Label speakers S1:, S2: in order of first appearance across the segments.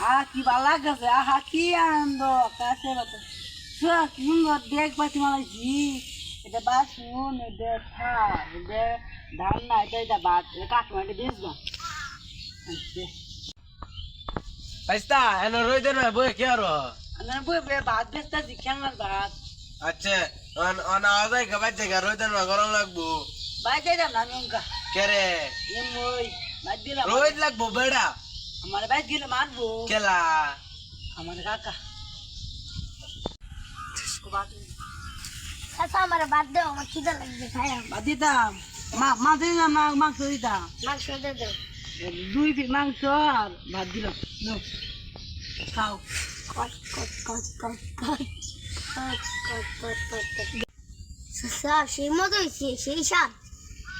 S1: আহ কি ভালো লাগছে আহা কি আনন্দ। কাছে সুন্দর দেখ পাতি মালাইছি এটা বাসুন এটা থা এটা ধান না এটা এটা ভাত এটা কাটমা এটা বেচবা
S2: পাইস্তা এন রই দেন বই কে আর?
S1: আমার বই বই ভাত বেচতেছি খেলনার ভাত
S2: আচ্ছা অন অন আওয়াজ গাবাই জায়গা রই দেন গরম লাগবো।
S1: ভাই যাই না আমি
S2: কে রে?
S1: এম ওই দিলাম।
S2: রোজ লাগবো বেড়া।
S1: আমার ভাই দিলে মারবো
S2: কেলা
S1: আমার কাকা
S3: আচ্ছা আমার বাদ দাও আমার খিদা লাগবে খাই
S1: ভাত দিতাম মা না মাংস দিতাম
S3: মাংস দে দে
S1: দুই পিস মাংস আর ভাত দিলাম খাও
S3: কট কট কট কট কট কট কট কট কট কট সসা সেই মতো সেই স্বাদ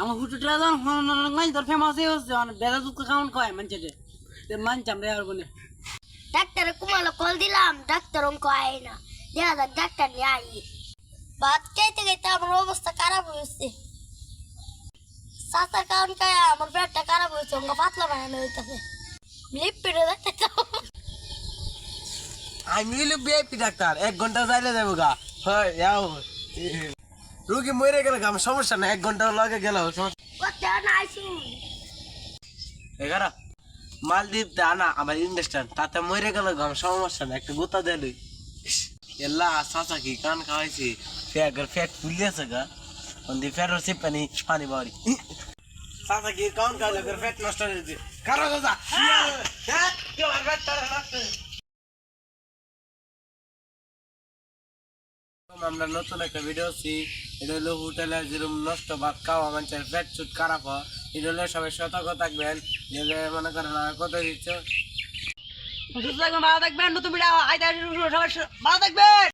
S1: আমার হুটুটা যখন তোর ফেমাস হয়ে হচ্ছে অনেক বেদা দুঃখ খাওয়ান খাওয়ায় মানছে মানছাম রে আর বনে
S3: ডাক্তারে কুমালো কল দিলাম ডাক্তার অঙ্ক আয় না। দেখা যাক ডাক্তার নিয়ে আই ভাত খাইতে খাইতে আমার অবস্থা খারাপ হয়েছে। সাতার কারণ খায় আমার পেটটা খারাপ হয়েছে অঙ্ক পাতলা বানানো হইতেছে। লিপ পেটে দেখতে
S2: আমি হইল বিআইপি ডাক্তার এক ঘণ্টা যাইলে যাব গা। হয় যাও। রুগী মরে গেলে আমার সমস্যা না এক ঘণ্টা লগে গেল এগারো। মালদ্বীপ দানা আমার ইন্ডাস্ট্রান তাতে মরে গেল আমার সমস্যা না একটা গোতা দেলই এল্লা চাচা কি কান খাওয়াইছি? ফ্যাগর ফ্যাট ফুলিয়েছে গা। ওন্দি ফেরো সে পানি পানি বাড়ি চাচা কি কান খাওয়ালে ফ্যাট নষ্ট হয়ে যেতে কারও চাচা? হ্যাঁ। কেউ আর ফ্যাট নষ্ট আমরা নতুন একটা ভিডিও এটা হলো হোটেলে যেরকম নষ্ট ভাত খাওয়া, মানুষের পেট চুট খারাপ হয় এটা হলে সবাই সতর্ক থাকবেন। যে মনে করেন আমার কত দিচ্ছ
S1: সুস্থ থাকবেন, ভালো থাকবেন, নতুন ভিডিও আইতে সবাই ভালো থাকবেন!